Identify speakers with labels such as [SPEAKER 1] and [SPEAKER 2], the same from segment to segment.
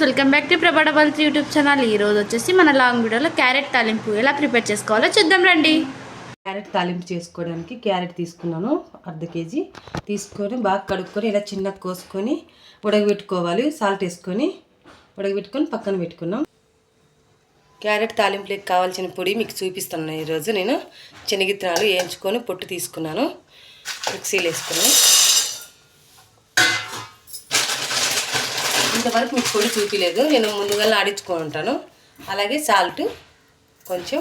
[SPEAKER 1] Welcome back to ప్రభాడబల్స్ YouTube channel. ఈ రోజు వచ్చేసి మన లాంగ్ వీడియోలో క్యారెట్ తాలింపు ఎలా ప్రిపేర్ చేసుకోవాలో చూద్దాం రండి.
[SPEAKER 2] క్యారెట్ తాలింపు చేసుకోవడానికి క్యారెట్ తీసుకున్నాను అర్ధ కేజీ. తీసుకొని బాగా కడుక్కొని ఇలా చిన్నగా కోసుకొని ఉడకబెట్టుకోవాలి. సాల్ట్ వేసుకొని ఉడకబెట్టుకొని పక్కన పెట్టుకున్నాం. క్యారెట్ తాలింపులకు కావాల్సిన పొడి మీకు చూపిస్తున్నాను ఈరోజు. నేను శనగిత్తనాలు వేయించుకొని పొట్టు తీసుకున్నాను. మిక్సీలు వేసుకున్నాను ఇంతవరకు మీకు పొడి చూపించలేదు నేను ముందుగా ఆడించుకొని ఉంటాను. అలాగే సాల్ట్ కొంచెం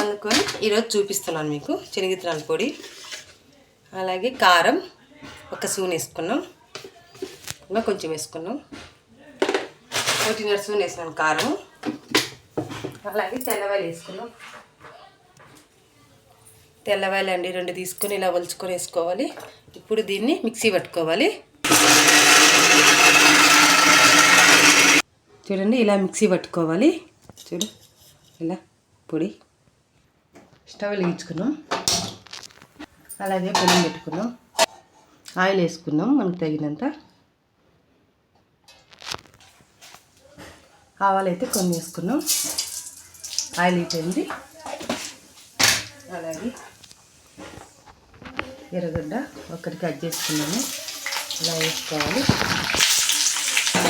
[SPEAKER 2] అందుకొని ఈరోజు చూపిస్తున్నాను మీకు. శనగిత్తనాల పొడి. అలాగే కారం ఒక స్పూన్ వేసుకున్నాం. ఇంకా కొంచెం వేసుకున్నాం. ఒకటిన్నర స్పూన్ వేసినాను కారం. అలాగే తెల్లవాయలు వేసుకున్నాం. తెల్లవాయలు అండి రెండు తీసుకొని ఇలా ఒలుచుకొని వేసుకోవాలి. ఇప్పుడు దీన్ని మిక్సీ పట్టుకోవాలి. చూడండి ఇలా మిక్సీ పట్టుకోవాలి. చూడు ఇలా పొడి. స్టవ్ వెలిగించుకున్నాం అలాగే పొలం పెట్టుకున్నాం ఆయిల్ వేసుకున్నాం మనకు తగినంత. ఆవాలు అయితే కొన్ని వేసుకున్నాం ఆయిల్ అయిపోయింది అలాగే ఎర్రగడ్డ ఒక్కడికి కట్ చేసుకున్నాము ఇలా వేసుకోవాలి.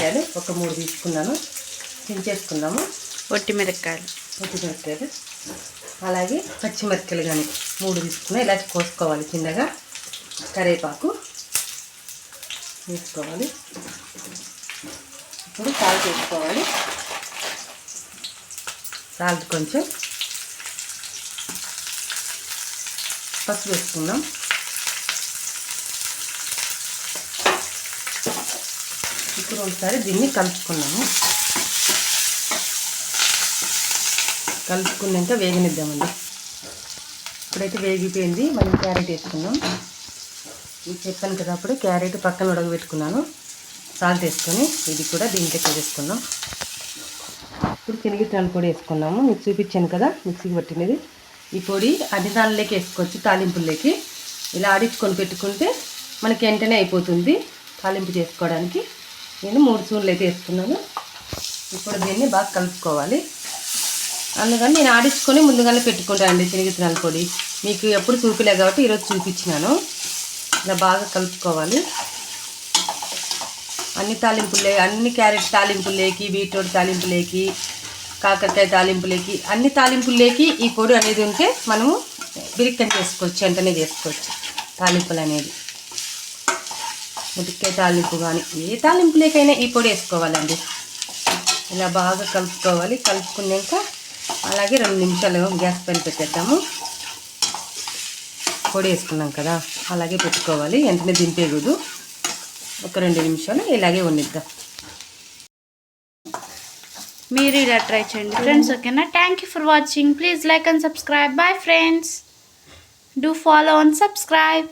[SPEAKER 2] మిరపకాయలు ఒక మూడు తీసుకున్నాను. దించేసుకున్నాము
[SPEAKER 1] ఒట్టి మిరపకాయలు.
[SPEAKER 2] పచ్చిమిరపకాయలు అలాగే పచ్చిమిరపకాయలు కానీ మూడు తీసుకున్నా. ఇలా కోసుకోవాలి చిన్నగా. కరివేపాకు వేసుకోవాలి. ఇప్పుడు సాల్ట్ వేసుకోవాలి. సాల్ట్ కొంచెం పసుపు వేసుకుందాం. ఇప్పుడు ఒకసారి దీన్ని కలుపుకున్నాము. కలుపుకున్నాక వేగనిద్దామండి. ఇప్పుడైతే వేగిపోయింది మనం క్యారెట్ వేసుకున్నాం. ఇది చెప్పాను కదా అప్పుడు క్యారెట్ పక్కన ఉడకబెట్టుకున్నాను. సాల్ట్ వేసుకొని ఇది కూడా దీంట్లోకి వేసుకున్నాం ఇప్పుడు శనగిత్తనాల కూడా వేసుకున్నాము. మీకు చూపించాను కదా మిక్సీకి పట్టినది. ఈ పొడి అన్ని దానిలోకి వేసుకోవచ్చు తాలింపుల్లోకి. ఇలా ఆడించుకొని పెట్టుకుంటే మనకి వెంటనే అయిపోతుంది తాలింపు చేసుకోవడానికి. నేను మూడు స్పూన్లు అయితే వేసుకున్నాను. ఇప్పుడు దీన్ని బాగా కలుపుకోవాలి. అందుకని నేను ఆడించుకొని ముందుగానే పెట్టుకుంటానండి శనగిత్తనాల పొడి. మీకు ఎప్పుడు చూపిలే కాబట్టి ఈరోజు చూపించినాను. ఇలా బాగా కలుపుకోవాలి. అన్ని తాలింపులే అన్ని క్యారెట్ తాలింపులేకి బీట్రూట్ తాలింపులేకి కాకరకాయ తాలింపులేకి అన్ని తాలింపులేకి ఈ పొడి అనేది ఉంటే మనము బిరిక్కని చేసుకోవచ్చు వెంటనే చేసుకోవచ్చు తాలింపులు అనేది. ముటికాయ తాలింపు కానీ ఏ తాలింపులేకైనా ఈ పొడి వేసుకోవాలండి. ఇలా బాగా కలుపుకోవాలి. కలుపుకున్నాక అలాగే రెండు నిమిషాలు గ్యాస్ పైన పెట్టేద్దాము. పొడి వేసుకున్నాం కదా అలాగే పెట్టుకోవాలి. వెంటనే దింపేయకూడదు. ఒక రెండు నిమిషాలు ఇలాగే వండిద్దాం.
[SPEAKER 1] మీరు ఇలా ట్రై చేయండి. ఫ్రెండ్స్ ఓకేనా? Thank you for watching please like and subscribe bye friends do follow and subscribe